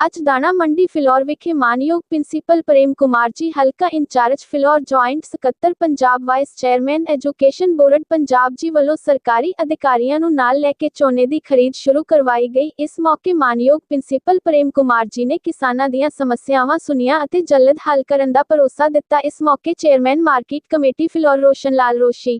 ਅੱਜ ਦਾਣਾ ਮੰਡੀ ਫਿਲੌਰ ਵਿਖੇ ਮਾਨਯੋਗ ਪ੍ਰਿੰਸੀਪਲ ਪ੍ਰੇਮ ਕੁਮਾਰ ਜੀ ਹਲਕਾ ਇੰਚਾਰਜ ਫਿਲੌਰ ਜੁਆਇੰਟ ਸਕੱਤਰ Punjab vice chairman education board Punjab ji ਵੱਲੋਂ ਸਰਕਾਰੀ ਅਧਿਕਾਰੀਆਂ ਨੂੰ ਨਾਲ ਲੈ ਕੇ ਝੋਨੇ ਦੀ ਖਰੀਦ ਸ਼ੁਰੂ ਕਰਵਾਈ ਗਈ। ਇਸ ਮੌਕੇ ਮਾਨਯੋਗ ਪ੍ਰਿੰਸੀਪਲ ਪ੍ਰੇਮ ਕੁਮਾਰ ਜੀ ਨੇ ਕਿਸਾਨਾਂ ਦੀਆਂ ਸਮੱਸਿਆਵਾਂ ਸੁਣੀਆਂ ਅਤੇ ਜਲਦ ਹੱਲ ਕਰਨ ਦਾ ਭਰੋਸਾ ਦਿੱਤਾ। ਇਸ ਮੌਕੇ chairman market committee Phillaur Roshan Lal Roshi,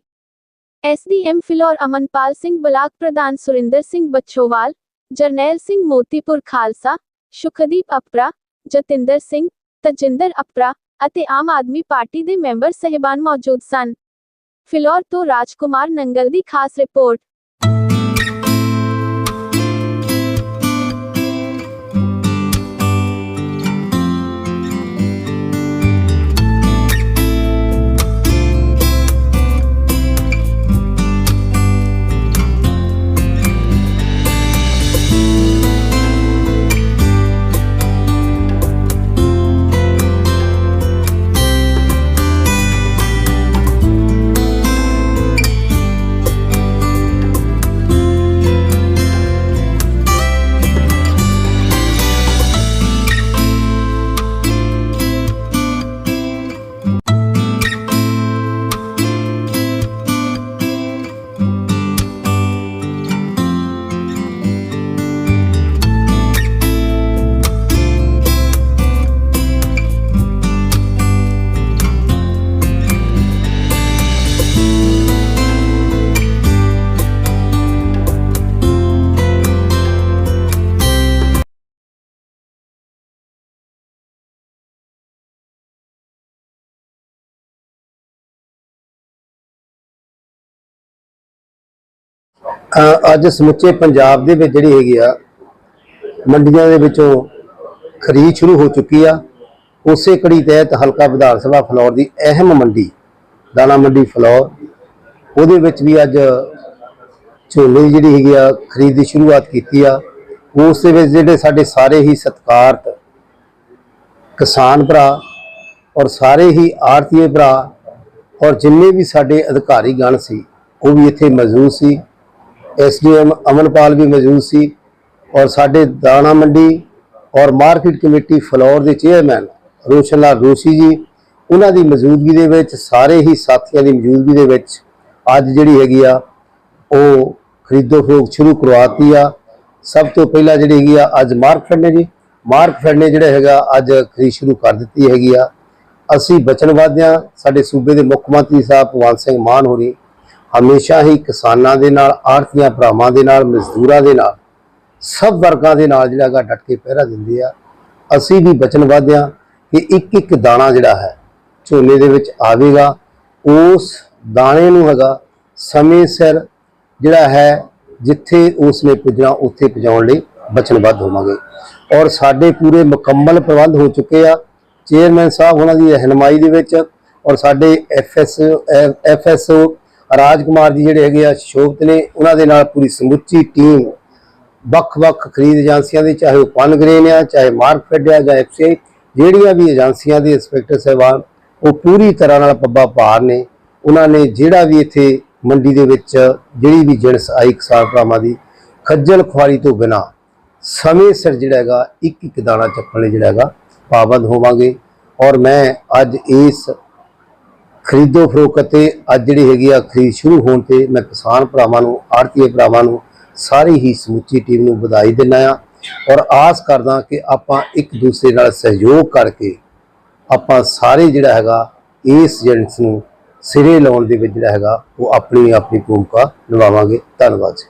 SDM Phillaur Amanpal Singh block ਪ੍ਰਧਾਨ ਸੁਰਿੰਦਰ ਸਿੰਘ ਬੱਛੋਵਾਲ, ਜਰਨੈਲ ਸਿੰਘ ਮੋਤੀਪੁਰ ਖਾਲਸਾ ਸੁਖਦੀਪ ਅਪਰਾ, ਜਤਿੰਦਰ ਸਿੰਘ, ਤਜਿੰਦਰ ਅਪਰਾ ਅਤੇ ਆਮ ਆਦਮੀ ਪਾਰਟੀ ਦੇ ਮੈਂਬਰ ਸਹਿਬਾਨ ਮੌਜੂਦ ਸਨ। ਫਿਲੌਰ ਤੋਂ ਰਾਜਕੁਮਾਰ ਨੰਗਲ ਦੀ ਖਾਸ ਰਿਪੋਰਟ। ਅੱਜ ਸਮੁੱਚੇ ਪੰਜਾਬ ਦੇ ਵਿੱਚ ਜਿਹੜੀ ਹੈਗੀ ਆ, ਮੰਡੀਆਂ ਦੇ ਵਿੱਚੋਂ ਖਰੀਦ ਸ਼ੁਰੂ ਹੋ ਚੁੱਕੀ ਆ। ਉਸੇ ਕੜੀ ਤਹਿਤ ਹਲਕਾ ਵਿਧਾਨ ਸਭਾ ਫਲੌਰ ਦੀ ਅਹਿਮ ਮੰਡੀ, ਦਾਣਾ ਮੰਡੀ ਫਲੌਰ, ਉਹਦੇ ਵਿੱਚ ਵੀ ਅੱਜ ਝੋਨੇ ਦੀ ਜਿਹੜੀ ਹੈਗੀ ਆ, ਖਰੀਦ ਦੀ ਸ਼ੁਰੂਆਤ ਕੀਤੀ ਆ। ਉਸ ਦੇ ਵਿੱਚ ਜਿਹੜੇ ਸਾਡੇ ਸਾਰੇ ਹੀ ਸਤਿਕਾਰਤ ਕਿਸਾਨ ਭਰਾ ਔਰ ਸਾਰੇ ਹੀ ਆੜਤੀਏ ਭਰਾ ਔਰ ਜਿੰਨੇ ਵੀ ਸਾਡੇ ਅਧਿਕਾਰੀ ਗਣ ਸੀ, ਉਹ ਵੀ ਇੱਥੇ ਮੌਜੂਦ ਸੀ। ਐਸਡੀਐਮ ਅਮਨਪਾਲ ਵੀ ਮੌਜੂਦ ਸੀ ਔਰ ਸਾਡੇ ਦਾਣਾ ਮੰਡੀ ਔਰ ਮਾਰਕੀਟ ਕਮੇਟੀ ਫਲੌਰ ਦੇ ਚੇਅਰਮੈਨ ਰੋਸ਼ਨ ਲਾਲ ਰੋਸ਼ੀ ਜੀ, ਉਹਨਾਂ ਦੀ ਮੌਜੂਦਗੀ ਦੇ ਵਿੱਚ ਸਾਰੇ ਹੀ ਸਾਥੀਆਂ ਦੀ ਮੌਜੂਦਗੀ ਦੇ ਵਿੱਚ ਅੱਜ ਜਿਹੜੀ ਹੈਗੀ ਆ, ਉਹ ਖਰੀਦੋ ਫਰੋਖਤ ਸ਼ੁਰੂ ਕਰਵਾਤੀ ਆ। ਸਭ ਤੋਂ ਪਹਿਲਾਂ ਜਿਹੜੀ ਹੈਗੀ ਆ, ਅੱਜ ਮਾਰਕਫੈਡ ਨੇ ਜੀ ਮਾਰਕਫੈਡ ਨੇ ਜਿਹੜਾ ਹੈਗਾ, ਅੱਜ ਖਰੀਦ ਸ਼ੁਰੂ ਕਰ ਦਿੱਤੀ ਹੈਗੀ ਆ। ਅਸੀਂ ਵਚਨਬੱਧ ਹਾਂ ਸਾਡੇ ਸੂਬੇ ਦੇ ਮੁੱਖ ਮੰਤਰੀ ਸਾਹਿਬ ਭਗਵੰਤ ਸਿੰਘ ਮਾਨ ਹੋਰੀ ਹਮੇਸ਼ਾ ਹੀ ਕਿਸਾਨਾਂ ਦੇ ਨਾਲ, ਆੜਤੀਆਂ ਭਰਾਵਾਂ ਦੇ ਨਾਲ, ਮਜ਼ਦੂਰਾਂ ਦੇ ਨਾਲ, ਸਭ ਵਰਗਾਂ ਦੇ ਨਾਲ ਜਿਹੜਾ ਹੈਗਾ ਡਟ ਕੇ ਪਹਿਰਾ ਦਿੰਦੇ ਆ। ਅਸੀਂ ਵੀ ਵਚਨਬੱਧ ਹਾਂ ਕਿ ਇੱਕ ਇੱਕ ਦਾਣਾ ਜਿਹੜਾ ਹੈ, ਝੋਨੇ ਦੇ ਵਿੱਚ ਆਵੇਗਾ। ਉਸ ਦਾਣੇ ਨੂੰ ਹੈਗਾ ਸਮੇਂ ਸਿਰ ਜਿਹੜਾ ਹੈ, ਜਿੱਥੇ ਉਸ ਨੇ ਪੁੱਜਣਾ, ਉੱਥੇ ਪਹੁੰਚਾਉਣ ਲਈ ਵਚਨਬੱਧ ਹੋਵਾਂਗੇ। ਔਰ ਸਾਡੇ ਪੂਰੇ ਮੁਕੰਮਲ ਪ੍ਰਬੰਧ ਹੋ ਚੁੱਕੇ ਆ। ਚੇਅਰਮੈਨ ਸਾਹਿਬ, ਉਹਨਾਂ ਦੀ ਰਹਿਨਮਾਈ ਦੇ ਵਿੱਚ ਔਰ ਸਾਡੇ ਐਫਐਸਓ ਰਾਜ ਕੁਮਾਰ ਜੀ ਜਿਹੜੇ ਹੈਗੇ ਆ ਸ਼ੋਭਤ ਨੇ, ਉਹਨਾਂ ਦੇ ਨਾਲ ਪੂਰੀ ਸਮੁੱਚੀ ਟੀਮ ਵੱਖ-ਵੱਖ ਖਰੀਦ ਏਜੰਸੀਆਂ ਦੀ, ਚਾਹੇ ਉਹ ਪਨਗਰੇਨ ਆ, ਚਾਹੇ ਮਾਰਕਫੈਡ ਆ ਜਾਂ ਐਫਸੀਆਈ ਜਿਹੜੀਆਂ ਵੀ ਏਜੰਸੀਆਂ ਦੇ ਇੰਸਪੈਕਟਰ ਸਾਹਿਬਾਨ, ਉਹ ਪੂਰੀ ਤਰ੍ਹਾਂ ਨਾਲ ਪੱਬਾ ਭਾਰ ਨੇ। ਉਹਨਾਂ ਨੇ ਜਿਹੜਾ ਵੀ ਇੱਥੇ ਮੰਡੀ ਦੇ ਵਿੱਚ ਜਿਹੜੀ ਵੀ ਜਿਣਸ ਆਈ ਕਿਸਾਨ ਭਰਾਵਾਂ ਦੀ, ਖੱਜਲ ਖੁਆਰੀ ਤੋਂ ਬਿਨਾ ਸਮੇਂ ਸਿਰ ਜਿਹੜਾ ਹੈਗਾ ਇੱਕ ਇੱਕ ਦਾਣਾ ਚੱਕਣ ਲਈ ਜਿਹੜਾ ਹੈਗਾ, ਪਾਬੰਦ ਹੋਵਾਂਗੇ। ਔਰ ਮੈਂ ਅੱਜ ਇਸ ਖਰੀਦੋ ਫਰੋਖਤ ਤੇ ਅੱਜ ਜਿਹੜੀ ਹੈਗੀ ਆ ਖਰੀਦ ਸ਼ੁਰੂ ਹੋਣ ਤੇ ਮੈਂ ਕਿਸਾਨ ਭਰਾਵਾਂ ਨੂੰ, ਆੜਤੀਏ ਭਰਾਵਾਂ ਨੂੰ ਸਾਰੀ ਹੀ ਸਮੁੱਚੀ ਟੀਮ ਨੂੰ ਵਧਾਈ ਦਿੰਦਾ ਆ ਔਰ ਆਸ ਕਰਦਾ ਕਿ ਆਪਾਂ ਇੱਕ ਦੂਸਰੇ ਨਾਲ ਸਹਿਯੋਗ ਕਰਕੇ ਆਪਾਂ ਸਾਰੇ ਜਿਹੜਾ ਹੈਗਾ ਇਸ ਏਜੰਟਸ ਨੂੰ ਸਿਰੇ ਲਾਉਣ ਦੇ ਵਿੱਚ ਜਿਹੜਾ ਹੈਗਾ ਉਹ ਆਪਣੀ ਆਪਣੀ ਭੂਮਿਕਾ ਨਿਭਾਵਾਂਗੇ। ਧੰਨਵਾਦ ਜੀ।